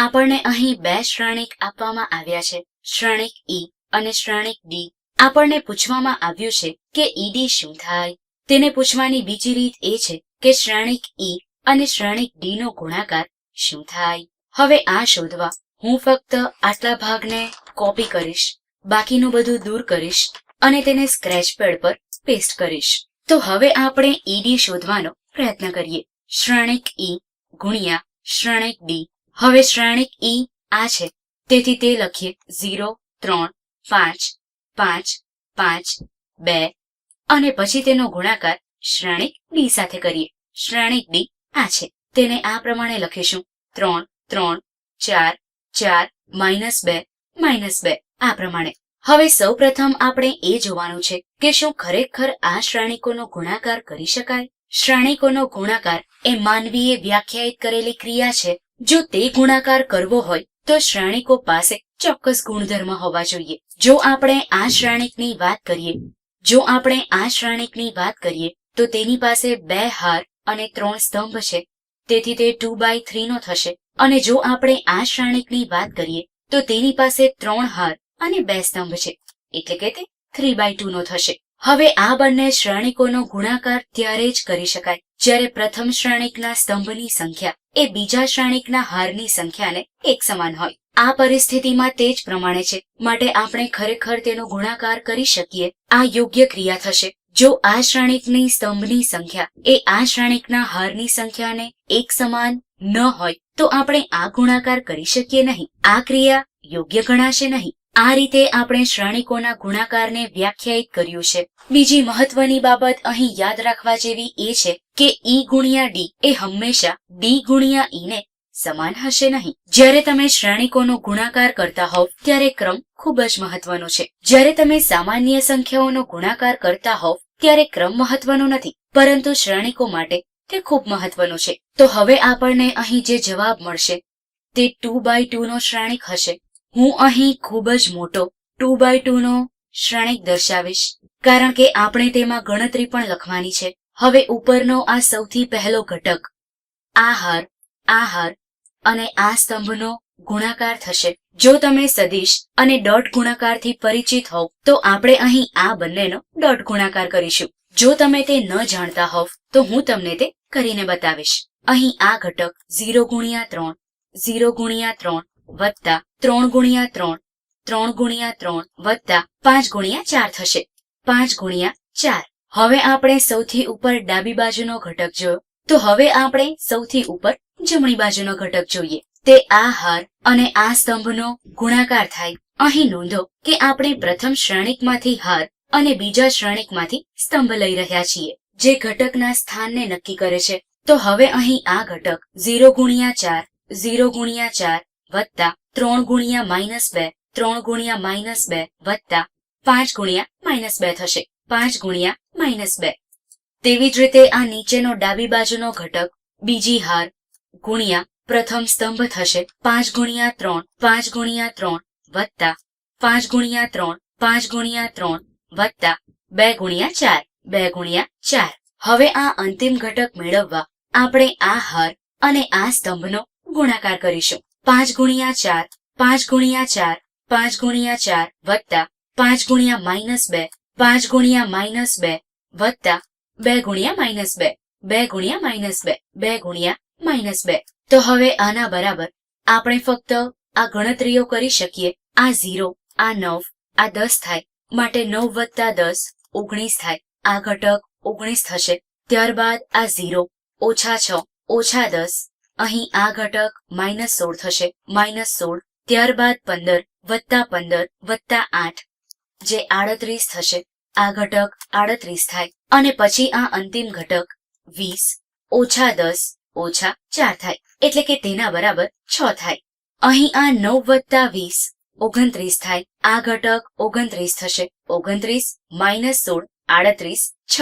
આપણને અહીં બે શ્રેણિક આપવામાં આવ્યા છે, શ્રેણિક ઈ અને શ્રેણિક ડી આપણને પૂછવામાં આવ્યું છે કે ઈડી શું થાય? તેને પૂછવાની બીજી રીત એ છે કે શ્રેણિક ઈ અને શ્રેણિક ડી નો ગુણાકાર શું થાય? હવે આ શોધવા હું ફક્ત આટલા ભાગને કોપી કરીશ, બાકીનું બધું દૂર કરીશ અને તેને સ્ક્રેચ પેડ પર પેસ્ટ કરીશ. તો હવે આપણે ઈડી શોધવાનો પ્રયત્ન કરીએ. શ્રેણિક ઈ ગુણ્યા શ્રેણિક ડી હવે શ્રેણિક ઈ આ છે. તેથી તે લખીએ ઝીરો, ત્રણ, પાંચ પાંચ પાંચ, બે. અને પછી તેનો ગુણાકાર શ્રેણિક ડી સાથે કરીએ. શ્રેણિક ડી આ છે. તેને આ પ્રમાણે લખીશું. ત્રણ ત્રણ, ચાર ચાર, માઇનસ બે માઇનસ બે. આ પ્રમાણે. હવે સૌ પ્રથમ આપણે એ જોવાનું છે કે શું ખરેખર આ શ્રેણિકોનો ગુણાકાર કરી શકાય? શ્રેણિકોનો ગુણાકાર એ માનવીએ વ્યાખ્યાયિત કરેલી ક્રિયા છે. જો તે ગુણાકાર કરવો હોય, તો શ્રેણિકો પાસે ચોક્કસ ગુણધર્મ હોવા જોઈએ. જો આપણે આ શ્રેણિકની વાત કરીએ, જો આપણે આ શ્રેણિકની વાત કરીએ, તો તેની પાસે બે હાર અને ત્રણ સ્તંભ છે. તેથી તે ટુ બાય થ્રી નો થશે. અને જો આપણે આ શ્રેણિકની વાત કરીએ, તો તેની પાસે ત્રણ હાર અને બે સ્તંભ છે. એટલે કે તે થ્રી બાય ટુ નો થશે. હવે આ બંને શ્રેણિકોનો ગુણાકાર ત્યારે જ કરી શકાય, જ્યારે પ્રથમ શ્રેણિકના સ્તંભની સંખ્યા એ બીજા શ્રેણિકના હારની સંખ્યાને એક સમાન હોય. આ પરિસ્થિતિમાં તે જ પ્રમાણે છે. માટે આપણે ખરેખર તેનો ગુણાકાર કરી શકીએ. આ યોગ્ય ક્રિયા થશે. જો આ શ્રેણિકની સ્તંભની સંખ્યા એ આ શ્રેણિકના હારની સંખ્યાને એક સમાન ન હોય, તો આપણે આ ગુણાકાર કરી શકીએ નહીં. આ ક્રિયા યોગ્ય ગણાશે નહીં. આ રીતે આપણે શ્રેણિકોના ગુણાકારને વ્યાખ્યાયિત કર્યું છે. બીજી મહત્વની બાબત અહીં યાદ રાખવા જેવી એ છે કે ઈ ગુણ્યા ડી એ હંમેશા ડી ગુણ્યા ઈ ને સમાન હશે નહીં. જ્યારે તમે શ્રેણિકોનો ગુણાકાર કરતા હોવ, ત્યારે ક્રમ ખૂબ જ મહત્વનો છે. જ્યારે તમે સામાન્ય સંખ્યાઓનો ગુણાકાર કરતા હોવ, ત્યારે ક્રમ મહત્વનો નથી. પરંતુ શ્રેણિકો માટે તે ખૂબ મહત્વનું છે. તો હવે આપણને અહીં જે જવાબ મળશે, તે ટુ બાય ટુ નો શ્રેણિક હશે. હું અહીં ખૂબ જ મોટો ટુ બાય ટુ નો શ્રેણિક દર્શાવીશ, કારણ કે આપણે તેમાં ગણતરી પણ લખવાની છે. હવે ઉપરનો આ સૌથી પહેલો ઘટક આ હાર આ હાર અને આ સ્તંભનો ગુણાકાર થશે. જો તમે સદિશ અને ડોટ ગુણાકારથી પરિચિત હોવ, તો આપણે અહીં આ બંનેનો ડોટ ગુણાકાર કરીશું. જો તમે તે ન જાણતા હોવ, તો હું તમને તે કરીને બતાવીશ. અહીં આ ઘટક ઝીરો ગુણ્યા ત્રણ, ઝીરો ગુણ્યા ત્રણ વત્તા ત્રણ ગુણ્યા ત્રણ ત્રણ ગુણ્યા ત્રણ વત્તા પાંચ ગુણ્યા ચાર થશે. પાંચ ગુણ્યા ચાર. હવે આપણે સૌથી ઉપર ડાબી બાજુનો ઘટક જોયો. તો હવે આપણે સૌથી ઉપર જમણી બાજુનો ઘટક જોઈએ. તે આ હાર અને આ સ્તંભનો ગુણાકાર થાય. અહીં નોંધો કે આપણે પ્રથમ શ્રેણિકમાંથી હાર અને બીજા શ્રેણિકમાંથી સ્તંભ લઈ રહ્યા છીએ, જે ઘટકના સ્થાનને નક્કી કરે છે. તો હવે અહીં આ ઘટક ઝીરો ગુણ્યા ચાર, ઝીરો ગુણ્યા ચાર વત્તા ત્રણ ગુણ્યા માઇનસ બે, ત્રણ ગુણ્યા માઇનસ બે વત્તા પાંચ ગુણ્યા માઇનસ બે થશે. પાંચ ગુણ્યા માઇનસ બે. તેવી જ રીતે આ નીચેનો ડાબી બાજુનો ઘટક, બીજી હાર, ગુણ્યા પ્રથમ સ્તંભ થશે, પાંચ ગુણ્યા ત્રણ, પાંચ ગુણ્યા ત્રણ, વત્તા, પાંચ ગુણ્યા ત્રણ, પાંચ ગુણ્યા ત્રણ, વત્તા, બે ગુણ્યા ચાર, બે ગુણ્યા ચાર. હવે આ અંતિમ ઘટક મેળવવા આપણે આ હાર અને આ સ્તંભનો ગુણાકાર કરીશું. પાંચ ગુણ્યા ચાર, પાંચ ગુણ્યા ચાર, પાંચ ગુણ્યા ચાર, વત્તા, પાંચ ગુણ્યા માઇનસ બે, પાંચ ગુણ્યા માઇનસ બે વત્તા બે ગુણ્યા માઇનસ બે બે ગુણ્યા માઇનસ બે બે ગુણ્યા માઇનસ બે. તો હવે આના બરાબર આપણે ફક્ત આ ગણતરીઓ કરી શકીએ. આ ઝીરો, આ નવ, આ દસ થાય, માટે નવ વત્તા દસ ઓગણીસ થાય. આ ઘટક ઓગણીસ થશે. ત્યારબાદ આ ઝીરો, ઓછા છ, ઓછા દસ. અહીં આ ઘટક માઇનસ સોળ થશે. માઇનસ સોળ, ત્યારબાદ પંદર, વત્તા પંદર, વત્તા આઠ. જે આડત્રીસ થશે. આ ઘટક આડત્રીસ થાય અને પછી આ અંતિમ ઘટક વીસ ઓછા દસ ઓછા ચાર થાય, એટલે કે તેના બરાબર છ થાય. અહીં આ નવ વત્તા વીસ ઓગણત્રીસ થાય, આ ઘટક ઓગણત્રીસ થશે, ઓગણત્રીસ માઇનસ સોળ આડત્રીસ છ.